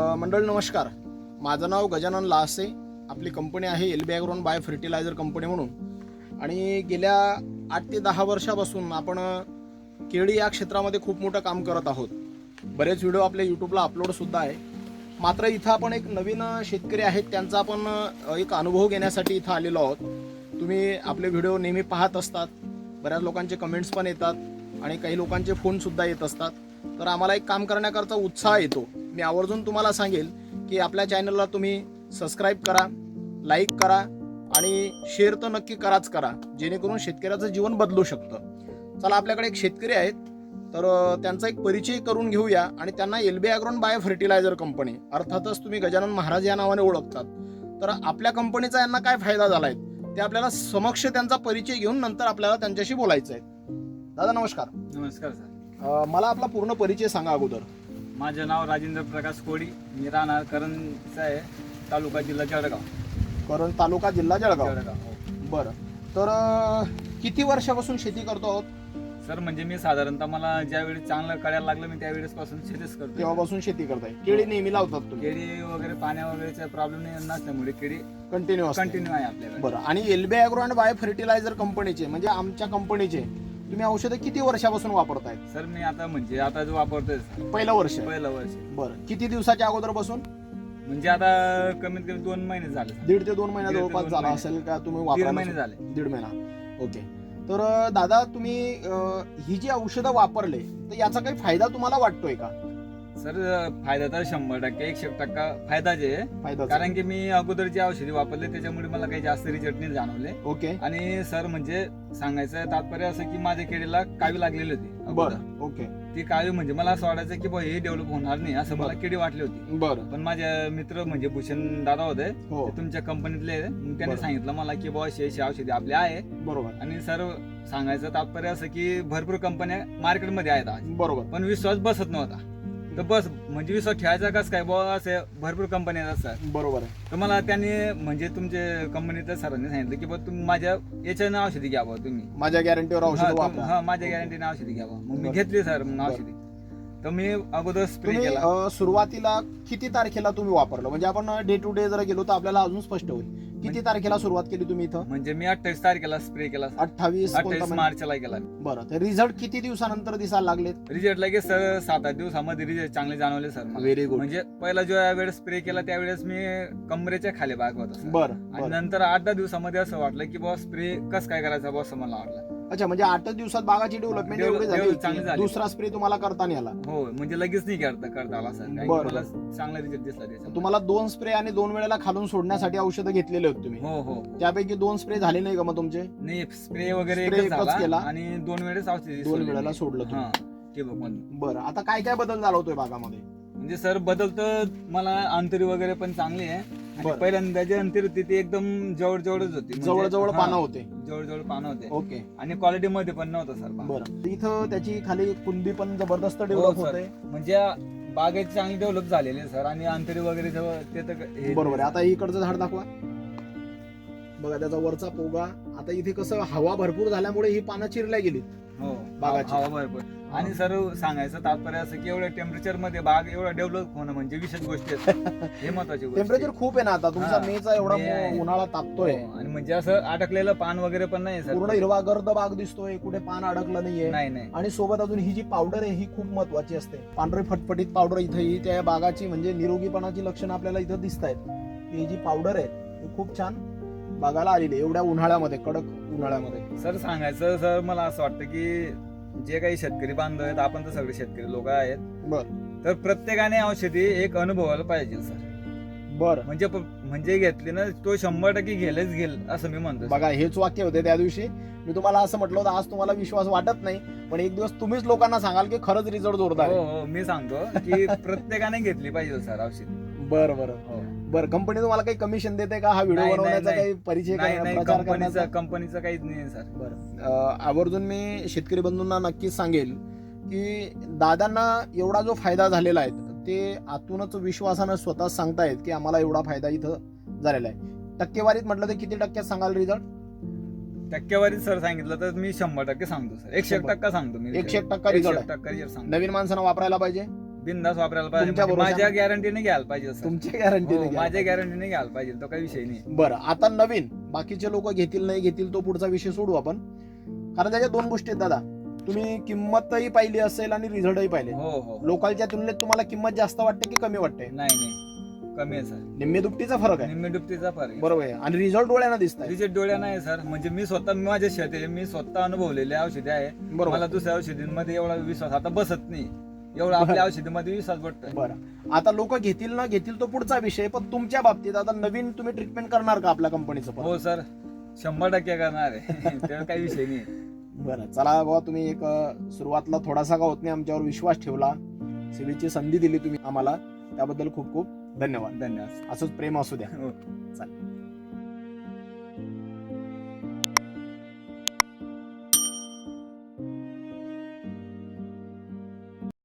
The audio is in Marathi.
मंडळ नमस्कार. माझं नाव गजानन लासे. आपली कंपनी आहे L background bio fertilizer company म्हणून. आणि गेल्या आठ ते दहा वर्षापासून आपण केळी या क्षेत्रामध्ये खूप मोठं काम करत आहोत. बरेच व्हिडिओ आपल्या यूट्यूबला अपलोडसुद्धा आहे. मात्र इथं आपण एक नवीन शेतकरी आहेत त्यांचा आपण एक अनुभव घेण्यासाठी इथं आलेलो आहोत. तुम्ही आपले व्हिडिओ नेहमी पाहत असतात. बऱ्याच लोकांचे कमेंट्स पण येतात आणि काही लोकांचे फोनसुद्धा येत असतात. तर आम्हाला एक काम करण्याकरता उत्साह येतो. मी आवर्जून तुम्हाला सांगेल की आपल्या चॅनलला तुम्ही सबस्क्राईब करा लाईक करा आणि शेअर तर नक्की कराच करा जेणेकरून शेतकऱ्याचं जीवन बदलू शकतं. चला आपल्याकडे एक शेतकरी आहेत. तर त्यांचा एक परिचय करून घेऊया आणि त्यांना L B agro bio fertilizer company अर्थातच तुम्ही गजानन महाराज या नावाने ओळखतात. तर आपल्या कंपनीचा यांना काय फायदा झाला आहे ते आपल्याला समक्ष त्यांचा परिचय घेऊन नंतर आपल्याला त्यांच्याशी बोलायचं आहे दादा नमस्कार. नमस्कार सर. मला आपला पूर्ण परिचय सांगा अगोदर. माझं नाव राजेंद्र प्रकाश कोडी मी राहणार करणचा आहे तालुका जिल्हा जळगाव. करण तालुका जिल्हा जळगाव. जळगाव हो. बरं. तर अं, किती वर्षापासून शेती करतो आहोत? सर म्हणजे मी साधारणतः मला ज्यावेळी चांगलं कळायला लागलं मी त्यावेळेस पासून शेतीच करतो तेव्हापासून शेती करताय. केळी नेहमी लावतात तुम्ही? केळी वगैरे पाण्या वगैरेचा प्रॉब्लेम नसल्यामुळे केळी कंटिन्यू कंटिन्यू आहे आपल्याकडे. बरं. आणि LB agro and bio fertilizer कंपनीचे म्हणजे आमच्या कंपनीचे तुम्ही औषधं किती वर्षापासून वापरताय सर मी आता म्हणजे आता जो वापरतोय सर. पहिलं वर्ष. पहिलं वर्ष. बरं. किती दिवसाच्या अगोदर बसून म्हणजे आता कमीत कमी दोन महिने झाले सर. दीड ते दोन महिना दीड ते जवळपास दोन झाला महिने. असेल का तुम्ही दीड महिने झाले. दीड महिना. ओके. तर अं, दादा तुम्ही अं, ही जी औषधं वापरले तर याचा काही फायदा तुम्हाला वाटतोय का? सर फायदा तर शंभर टक्के एकशे टक्का फायदाच आहे. फायदा कारण की मी अगोदर जे औषधी वापरले त्याच्यामुळे मला काही जास्त रिझल्ट नाही जाणवले. ओके. आणि सर म्हणजे सांगायचं तात्पर्य असं की माझ्या केळीला कावी लागलेली होती अगोदर. बरं ओके. ती कावी म्हणजे मला असं वाटायचं की बुवा हे डेव्हलप होणार नाही असं मला केळी वाटली होती. बरं. पण माझे मित्र म्हणजे भूषण दादा होते हो. ते तुमच्या कंपनीतले मग त्यांनी बरं. सांगितलं मला की बुवा अशी अशी औषधी आपली आहे. बरोबर. आणि सर सांगायचं तात्पर्य असं की भरपूर कंपन्या मार्केटमध्ये आहेत आज. बरोबर. पण विश्वास बसत नव्हता. तर बस म्हणजे विश्वास ठेवायचा कसं काय? बुवा असे भरपूर कंपन्या असतात बरोबर आहे. तर मला त्यांनी म्हणजे तुमचे कंपनीच्या सरांनी सांगितलं की बा तुम्ही माझ्या याच्यानं औषधी घ्या बुवा तुम्ही. माझ्या गॅरंटीवर हा, औषध तुम- वापरा. हा माझ्या गॅरंटीने औषधी घ्या बुवा. मग मी बरं. घेतली सर मग बरं. औषधी. तर मी अगोदर स्प्रे तुम्ही केला. अं, सुरुवातीला किती तारखेला तुम्ही वापरलं? म्हणजे आपण डे टू डे जर गेलो तर आपल्याला अजून स्पष्ट होईल. किती तारखेला सुरुवात केली तुम्ही इथं? म्हणजे मी अठ्ठावीस तारखेला स्प्रे केला. अठ्ठावीस अठ्ठावीस? मार्चला केला बरं तर रिझल्ट किती दिवसानंतर दिसायला लागलेत? रिझल्ट लगेच सर सात आठ दिवसामध्ये रिझल्ट चांगले जाणवले सर मला. व्हेरी गुड म्हणजे पहिला जो वेळेस स्प्रे केला त्यावेळेस मी कमरेच्या खाली भाग होता सर. बरं आणि बरं. नंतर आठ दहा दिवसामध्ये असं वाटलं की बॉस स्प्रे कस काय करायचा बॉस? असं मला वाटलं. अच्छा म्हणजे आठच दिवसात बागाची डेव्हलपमेंट Develop- एवढी develop चांगली झाली झाली. दुसरा स्प्रे तुम्हाला करता नाही आला हो म्हणजे लगेच नाही करता करता आला सर बरं. मला चांगला रिझल्ट दिसला. तुम्हाला दोन स्प्रे आणि दोन वेळेला खालून सोडण्यासाठी औषधं घेतलेले होते तुम्ही हो हो त्यापैकी दोन स्प्रे झाले नाही का मग तुमचे नाही स्प्रे वगैरे Spray एकच एकच झाला केला. आणि दोन वेळेस औषधी दोन वेळेला. सोडलं तुम्ही. हा बरं आता काय काय बदल झाला होतोय बागामध्ये म्हणजे सर बदल तर मला अंतरी वगैरे पण चांगली आहे आणि बरं. पहिल्यांदा जे अंतर होती ती एकदम जवळ जवळच होती. म्हणजे- जवळ जवळ हा, पानं होते. जवळ जवळ पानं होते. ओके. आणि क्वालिटी मध्ये पण नव्हतं सर पान. बरं. इथं त्याची खाली कुंडी पण जबरदस्त हो, डेव्हलप सर. होते. म्हणजे बागेत चांगली डेव्हलप झालेली आहे सर. आणि अंतरी वगैरे जवळ ते तर हे- बरोबर आहे. आता इकडचं झाड दाखवा. बघा त्याचा वरचा पोगा. आता इथे कसं हवा भरपूर झाल्यामुळे ही पानं चिरल्या गेली हो बागाची. हवा भरपूर. आणि सर सांगायचं तात्पर्य असं की एवढ्या टेम्परेचरमध्ये बाग एवढा डेव्हलप होणं म्हणजे विशेष गोष्टी आहेत हे महत्वाची गोष्ट आहे. टेम्परेचर खूप आहे ना आता. तुमचा हा. मेचा एवढा मे आहे. उन्हाळा तापतोय. हो, आणि म्हणजे असं अटकलेलं पान वगैरे पण नाही सर. पूर्ण हिरवा गर्द बाग दिसतोय कुठे पान अडकलं नाहीये. नाही नाही. आणि सोबत अजून ही जी पावडर आहे ही खूप महत्वाची असते. पांढरी फटफटीत पावडर इथं ही त्या बागाची म्हणजे निरोगीपणाची लक्षणं आपल्याला इथं दिसत आहेत ही जी पावडर आहे ती खूप छान बागाला आलेली आहे. एवढ्या उन्हाळ्यामध्ये कडक उन्हाळ्यामध्ये. सर सांगायचं सर मला असं वाटतं की जे काही शेतकरी बांधव आहेत आपण तर सगळे शेतकरी लोक आहेत. बर. तर प्रत्येकाने औषधी एक अनुभवायला पाहिजे सर. बर. म्हणजे प- म्हणजे घेतली ना तो शंभर टक्के घेलच घेल असं मी म्हणतो बघा हेच वाक्य होते त्या दिवशी. मी तुम्हाला असं म्हटलं होतं आज तुम्हाला विश्वास वाटत नाही पण एक दिवस तुम्हीच लोकांना सांगाल की खरंच रिझल्ट जोरदार हो आहे हो मी सांगतो की प्रत्येकाने घेतली पाहिजे सर औषध. बरं बरं. बरं कंपनी तुम्हाला काही कमिशन देते का? हा व्हिडिओ नाही, बनवण्याचा नाही. काही परिचय नाही करण्या- नाही प्रचार कंपनीचं करण्याचा? कंपनीचं काहीच नाही सर. बरं. अं, आवर्जून मी शेतकरी बंधूंना नक्कीच सांगेल की दादांना एवढा जो फायदा झालेला आहे ते आतूनच विश्वासानं स्वतः सांगतायत की आम्हाला एवढा फायदा इथं झालेला आहे. टक्केवारीत म्हटलं तर किती टक्क्यात सांगाल रिझल्ट टक्केवारी सर सांगितलं तर मी शंभर टक्के सांगतो सर. एकशे एक शंभर. टक्का सांगतो मी. एकशे एक टक्का आहे. टक्का result सांगतो. नवीन माणसानं वापरायला पाहिजे? बिंदास वापरायला पाहिजे. तुमच्या म्हणजे माझ्या गॅरंटीने घ्यायला पाहिजे तुमच्या गॅरंटी हो, माझ्या गॅरंटीने घ्यायला पाहिजे. तो काही विषय नाही. बरं आता नवीन बाकीचे लोक घेतील नाही घेतील तो पुढचा विषय सोडू आपण. कारण त्याच्या दोन गोष्टी आहेत दादा. तुम्ही किंमतही पाहिली असेल आणि रिझल्टही पाहिले. हो हो. लोकलच्या तुलनेत तुम्हाला किंमत जास्त वाटते की कमी वाटते? नाही नाही. कमी आहे सर. निम्मे दुपटीचा फरक आहे. निम्मे डुबतीचा फरक आहे. बरोबर आहे. आणि रिझल्ट डोळ्यानं दिसत आहे. तिचे डोळ्या नाही सर. म्हणजे मी स्वतः मी माझ्या शेत मी स्वतः अनुभवलेले औषधे आहे. बरोबर. मला दुसऱ्या औषधींमध्ये एवढा विश्वास आता बसत नाही. एवढा आपल्या औषधीमध्ये विश्वास पडतोय बरं. आता लोक घेतील ना घेतील तो पुढचा विषय पण तुमच्या बाबतीत आता नवीन तुम्ही ट्रीटमेंट करणार का आपल्या कंपनीचं पण? हो सर. शंभर टक्के करणार आहे. त्याला काही विषय नाही. बरं. चला बाबा तुम्ही एक अं, सुरुवातला थोडासा का होत नाही आमच्यावर विश्वास ठेवला. सेवेची संधी दिली तुम्ही आम्हाला. त्याबद्दल खूप खूप धन्यवाद. धन्यवाद. असंच प्रेम असू द्या. हो. चालेल.